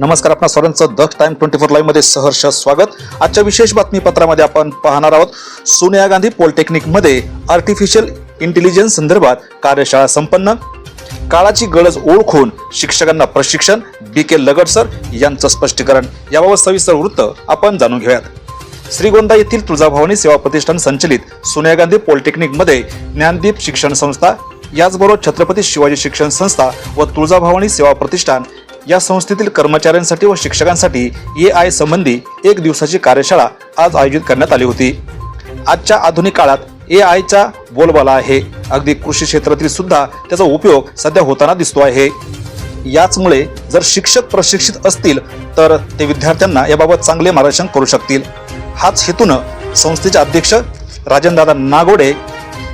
नमस्कार आपण सर्वांचं द टाइम ट्वेंटी फोर लाईव्हमध्ये सहर्ष स्वागत. आजच्या विशेष बातमीपत्रामध्ये आपण पाहणार आहोत सोनिया गांधी पॉलिटेक्निकमध्ये आर्टिफिशियल इंटेलिजन्स संदर्भात कार्यशाळा संपन्न. काळाची गरज ओळखून शिक्षकांना प्रशिक्षण बी के लगड सर यांचं स्पष्टीकरण. याबाबत सविस्तर वृत्त आपण जाणून घेऊयात. श्रीगोंदा येथील तुळजाभवानी सेवा प्रतिष्ठान संचलित सोनिया गांधी पॉलिटेक्निकमध्ये ज्ञानदीप शिक्षण संस्था याचबरोबर छत्रपती शिवाजी शिक्षण संस्था व तुळजाभवानी सेवा प्रतिष्ठान या संस्थेतील कर्मचाऱ्यांसाठी व शिक्षकांसाठी ए आय संबंधी एक दिवसाची कार्यशाळा आज आयोजित करण्यात आली होती. आजच्या आधुनिक काळात ए आयचा बोलबाला आहे. अगदी कृषी क्षेत्रातील सुद्धा त्याचा उपयोग सध्या होताना दिसतो आहे. याचमुळे जर शिक्षक प्रशिक्षित असतील तर ते विद्यार्थ्यांना याबाबत चांगले मार्गदर्शन करू शकतील. हाच हेतूनं संस्थेचे अध्यक्ष राजनदादा नागोडे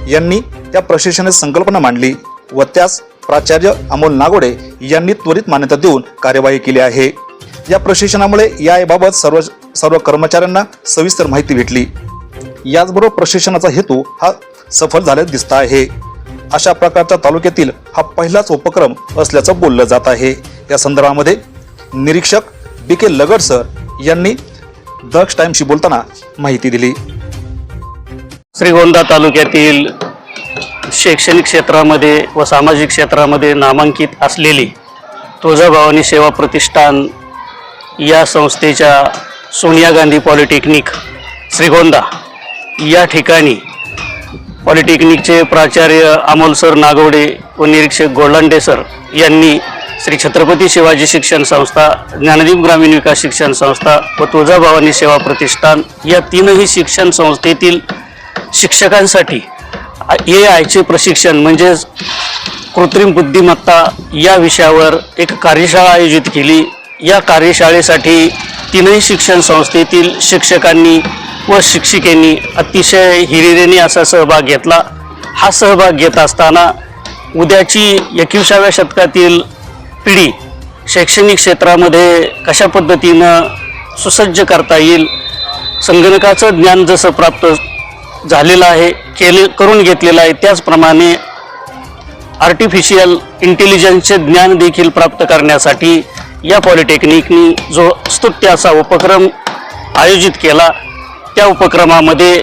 यांनी त्या प्रशिक्षणाची संकल्पना मांडली व त्यास प्राचार्य अमोल नागोडे यांनी त्वरित मान्यता देऊन कार्यवाही केली आहे. या प्रशिक्षणामुळे याबाबत सर्व सर्व कर्मचाऱ्यांना सविस्तर माहिती भेटली. याचबरोबर प्रशिक्षणाचा हेतू हा सफल झाल्याचे दिसत आहे. अशा प्रकारच्या तालुक्यातील हा पहिलाच उपक्रम असल्याचं बोललं जात आहे. या संदर्भामध्ये निरीक्षक बी के लगड सर यांनी दक्ष टाइमशी बोलताना माहिती दिली. श्रीगोंदा तालुक्यातील शैक्षणिक क्षेत्रामध्ये व सामाजिक क्षेत्रामध्ये नामांकित असलेली तुळजाभवानी सेवा प्रतिष्ठान या संस्थेच्या सोनिया गांधी पॉलिटेक्निक श्रीगोंदा या ठिकाणी पॉलिटेक्निकचे प्राचार्य अमोल सर नागवडे व निरीक्षक गोल्लांडे सर यांनी श्री छत्रपती शिवाजी शिक्षण संस्था ज्ञानदीप ग्रामीण विकास शिक्षण संस्था व तुळजाभवानी सेवा प्रतिष्ठान या तीनही शिक्षण संस्थेतील शिक्षकांसाठी ए आयचे प्रशिक्षण म्हणजेच कृत्रिम बुद्धिमत्ता या विषयावर एक कार्यशाळा आयोजित केली. या कार्यशाळेसाठी तीनही शिक्षण संस्थेतील शिक्षकांनी व शिक्षिकेनी अतिशय हिरिरेनी असा सहभाग घेतला. हा सहभाग घेत असताना उद्याची एकविसाव्या शतकातील पिढी शैक्षणिक क्षेत्रामध्ये कशा पद्धतीनं सुसज्ज करता येईल संगणकाचं ज्ञान जसं प्राप्त झालेला आहे केले करून घेतलेला आहे. त्याचप्रमाणे आर्टिफिशियल इंटेलिजन्सचे ज्ञान देखील प्राप्त करण्यासाठी या पॉलिटेक्निकनी जो स्तुत्य असा उपक्रम आयोजित केला त्या उपक्रमामध्ये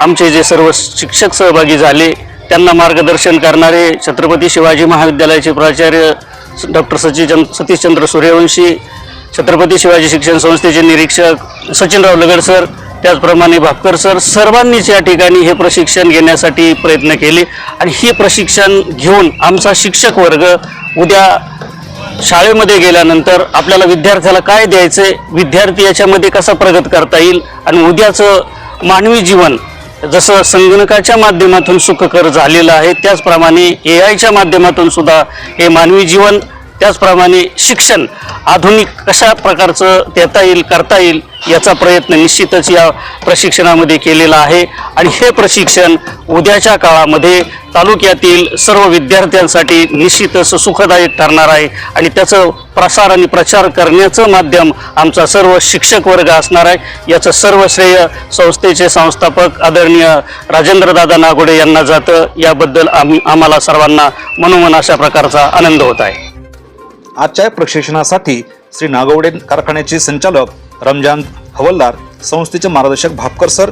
आमचे जे सर्व शिक्षक सहभागी झाले त्यांना मार्गदर्शन करणारे छत्रपती शिवाजी महाविद्यालयाचे प्राचार्य डॉक्टर सचिचंद सतीशचंद्र सूर्यवंशी छत्रपती शिवाजी शिक्षण संस्थेचे निरीक्षक सचिनराव लगड सर त्याचप्रमाणे भापकर सर सर्वांनीच या ठिकाणी हे प्रशिक्षण घेण्यासाठी प्रयत्न केले आणि हे प्रशिक्षण घेऊन आमचा शिक्षक वर्ग उद्या शाळेमध्ये गेल्यानंतर आपल्याला विद्यार्थ्याला काय द्यायचं विद्यार्थी याच्यामध्ये कसा प्रगत करता येईल आणि उद्याचं मानवी जीवन जसं संगणकाच्या माध्यमातून सुखकर झालेलं आहे त्याचप्रमाणे ए आयच्या माध्यमातून सुद्धा हे मानवी जीवन त्याचप्रमाणे शिक्षण आधुनिक कशा प्रकारचं देता येईल करता येईल याचा प्रयत्न निश्चितच या प्रशिक्षणामध्ये केलेला आहे. आणि हे प्रशिक्षण उद्याच्या काळामध्ये तालुक्यातील सर्व विद्यार्थ्यांसाठी निश्चितच सुखदायक ठरणार आहे. आणि त्याचं प्रसार आणि प्रचार करण्याचं माध्यम आमचा सर्व शिक्षक वर्ग असणार आहे. याचं सर्व श्रेय संस्थेचे संस्थापक आदरणीय राजेंद्रदादा नागोडे यांना जातं. याबद्दल आम्ही आम्हाला सर्वांना मनोमन अशा प्रकारचा आनंद होत आहे. आजच्या प्रशिक्षणासाठी श्री नागवडे कारखान्याचे संचालक रमजान हवलदार संस्थेचे मार्गदर्शक भापकर सर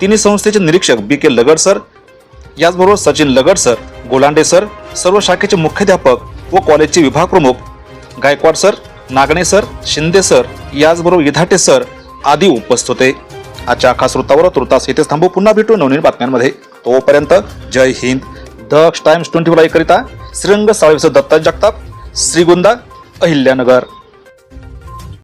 तिन्ही संस्थेचे निरीक्षक बी के लगड सर याचबरोबर सचिन लगड सर गोलांडे सर सर्व शाखेचे मुख्याध्यापक व कॉलेजचे विभाग प्रमुख Gaikwad sir Nagane sir Shinde sir याचबरोबर इधाटे सर आदी उपस्थित होते. आजच्या खास वृत्तावर तृतास येथेच थांबू. पुन्हा भेटू नवनवीन बातम्यांमध्ये. तोपर्यंत जय Hind. Daksh times twenty four करिता श्रीरंग साळवेचं दत्ता जगताप. श्रीगोंदा अहिल्यानगर.